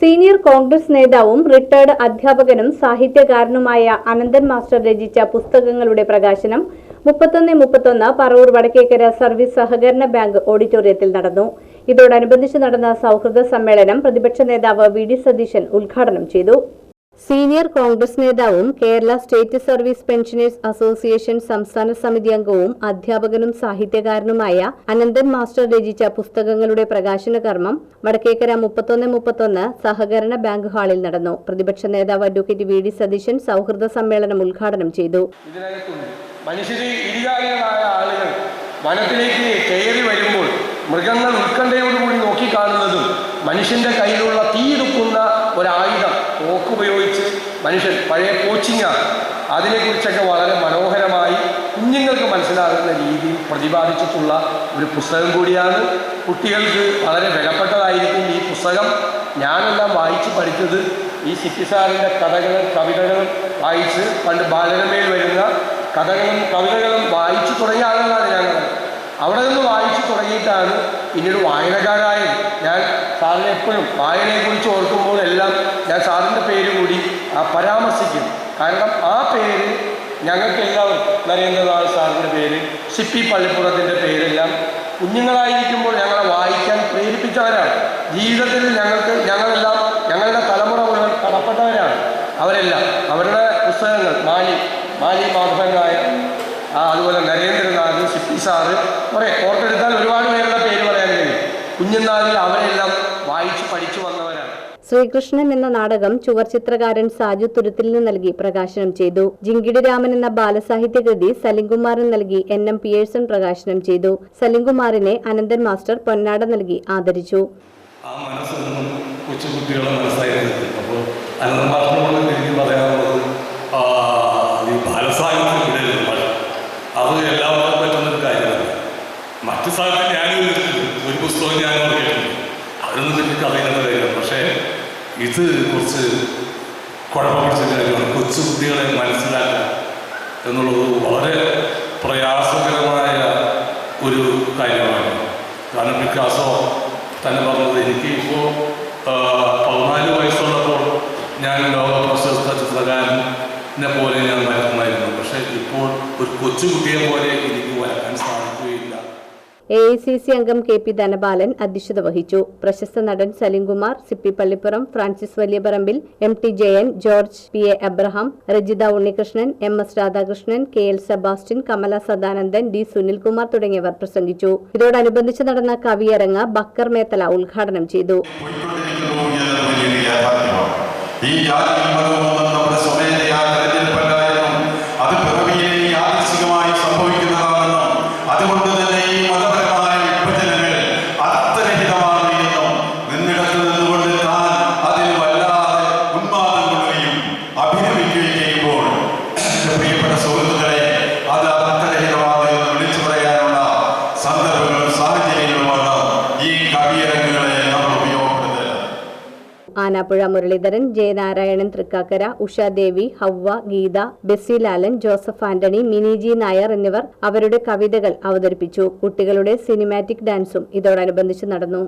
Senior Congress നേതാവും retired അധ്യാപകനും സാഹിത്യകാരനുമായ Ananthan master രചിച്ച പുസ്തകങ്ങളുടെ പ്രകാശനം മുപ്പത്തൊന്ന് മുപ്പത്തൊന്ന് പറവൂർ വടക്കേക്കര സർവീസ് സഹകരണ ബാങ്ക് ഓഡിറ്റോറിയത്തിൽ നടന്നു. ഇതോടനുബന്ധിച്ച് നടന്ന സൗഹൃദ സമ്മേളനം പ്രതിപക്ഷ നേതാവ് വി ഡി സതീശൻ ഉദ്ഘാടനം ചെയ്തു. സീനിയർ കോൺഗ്രസ് നേതാവും Kerala state service pensioners association സംസ്ഥാന സമിതി അംഗവും അധ്യാപകനും സാഹിത്യകാരനുമായ അനന്തൻ മാസ്റ്റർ രചിച്ച പുസ്തകങ്ങളുടെ പ്രകാശന കർമ്മം വടക്കേക്കര മുപ്പത്തൊന്ന് മുപ്പത്തൊന്ന് സഹകരണ ബാങ്ക് ഹാളിൽ നടന്നു. പ്രതിപക്ഷ നേതാവ് അഡ്വക്കേറ്റ് വി ഡി സതീശൻ സൗഹൃദ സമ്മേളനം ഉദ്ഘാടനം ചെയ്തു. മനുഷ്യരെ മനുഷ്യര് ഇരുകാലികളായ ആളുകൾ വനത്തിലേക്ക് കയറി വരുമ്പോൾ മൃഗങ്ങൾ ഉത്കണ്ഠയോടുകൂടി നോക്കിക്കാണുന്നതും മനുഷ്യന്റെ കയ്യിലുള്ള തീയിടുക്കുന്ന ഒരായുധം തോക്കുപയോഗിച്ച് മനുഷ്യൻ പഴയ കോച്ചിങ്ങ. അതിനെക്കുറിച്ചൊക്കെ വളരെ മനോഹരമായി കുഞ്ഞുങ്ങൾക്ക് മനസ്സിലാകുന്ന രീതിയിൽ പ്രതിപാദിച്ചിട്ടുള്ള ഒരു പുസ്തകം കൂടിയാണ്. കുട്ടികൾക്ക് വളരെ വിലപ്പെട്ടതായിരിക്കും ഈ പുസ്തകം. ഞാനെല്ലാം വായിച്ച് പഠിച്ചത് ഈ സിറ്റി സാറിന്റെ കഥകളും കവിതകളും വായിച്ച് പണ്ട് ബാലരമയിൽ വരുന്ന കഥകളും കവിതകളും വായിച്ചു തുടങ്ങിയ ആളുകളാണ് ഞങ്ങൾ അവിടെ നിന്ന് വായിച്ചു തുടങ്ങിയിട്ടാണ് പിന്നീട് വായനക്കാരായത് ഞാൻ സാറിനെ എപ്പോഴും വായനയെക്കുറിച്ച് ഓർക്കുമ്പോൾ എല്ലാം ഞാൻ സാറിന്റെ പേര് കൂടി പരാമർശിക്കും. കാരണം ആ പേര് ഞങ്ങൾക്കെല്ലാം നരേന്ദ്രനാഥ് സാറിന്റെ പേര് സിപ്പി പള്ളിപ്പുറത്തിന്റെ പേരെല്ലാം കുഞ്ഞുങ്ങളായിരിക്കുമ്പോൾ ഞങ്ങളെ വായിക്കാൻ പ്രേരിപ്പിച്ചവരാണ്. ജീവിതത്തിൽ ഞങ്ങൾക്ക് ഞങ്ങളെല്ലാം ഞങ്ങളുടെ തലമുറ മുഴുവൻ കടപ്പെട്ടവരാണ് അവരെല്ലാം. അവരുടെ പുസ്തകങ്ങൾ മാലി മാലി മാധവനായ അതുപോലെ നരേന്ദ്രനാഥ് സാറ് കുറേ ഓർത്തെടുത്താൽ ഒരുപാട് പേരുടെ പേര് പറയാൻ കഴിയും. കുഞ്ഞുനാളിൽ അവരെല്ലാം വായിച്ചു പഠിച്ചു വന്നവരാണ്. ശ്രീകൃഷ്ണൻ എന്ന നാടകം ചുവർ ചിത്രകാരൻ സാജു തുരുത്തിലിന് നൽകി പ്രകാശനം ചെയ്തു. ജിങ്കിടി രാമൻ എന്ന ബാലസാഹിത്യ കൃതി സലിംകുമാറിന് നൽകി എൻ എം പിയേഴ്സൺ പ്രകാശനം ചെയ്തു. സലിംകുമാറിനെ അനന്തൻ മാസ്റ്റർ പൊന്നാട നൽകി ആദരിച്ചു. ആ മനസ്സൊന്നും കൊച്ചുകുട്ടികളുടെ മനസ്സായിരുന്നു. അപ്പോൾ അനന്തമാർത്തോളം എനിക്ക് പറയാനുള്ളത് ആ, ഈ ബാലസാഹിത്യം വിടരുത് പക്ഷേ അത് എല്ലാവർക്കും പറ്റുന്നൊരു കാര്യമല്ല മറ്റു സ്ഥലത്ത് ഞാനും ഒരു പുസ്തകം ഞാൻ കേട്ടിട്ടുണ്ട് അതിനൊന്നും അറിയുന്ന കാര്യമാണ്. പക്ഷേ ഇത് കുറച്ച് കുഴപ്പം പിടിച്ച കാര്യമാണ് കൊച്ചുകുട്ടികളെ മനസ്സിലാക്കുക എന്നുള്ളത് വളരെ പ്രയാസകരമായ ഒരു കാര്യമാണ്. കാരണം പിക്കാസോ തന്നെ പറഞ്ഞത് എനിക്ക് ഇപ്പോൾ പതിനാല് വയസ്സുള്ളപ്പോൾ ഞാൻ ലോക പ്രശസ്ത ചിത്രകാരനെ പോലെ ഞാൻ വരക്കുമായിരുന്നു പക്ഷേ ഇപ്പോൾ ഒരു കൊച്ചുകുട്ടിയെ പോലെ എനിക്ക് വരക്കാൻ എ ഐ സി സി അംഗം കെ പി ധനപാലൻ അധ്യക്ഷത വഹിച്ചു. പ്രശസ്ത നടൻ Salimkumar Sippy Pallippuram Francis Valiyaparambil M T Jayan George P A Abraham Rajitha Unnikrishnan M S Radhakrishnan K L Sebastian Kamala Sadanandan D Sunilkumar തുടങ്ങിയവർ പ്രസംഗിച്ചു. ഇതോടനുബന്ധിച്ച് നടന്ന കവിയരങ്ങ് ബക്കർ മേത്തല ഉദ്ഘാടനം ചെയ്തു. ഈ ജാതി ആനാപ്പുഴ മുരളീധരൻ ജയനാരായണൻ തൃക്കാക്കര ഉഷാദേവി ഹവ്വ ഗീത ബെസ്സി ലാലൻ ജോസഫ് ആന്റണി മിനിജി നായർ എന്നിവർ അവരുടെ കവിതകൾ അവതരിപ്പിച്ചു. കുട്ടികളുടെ സിനിമാറ്റിക് ഡാൻസും ഇതോടനുബന്ധിച്ച് നടന്നു.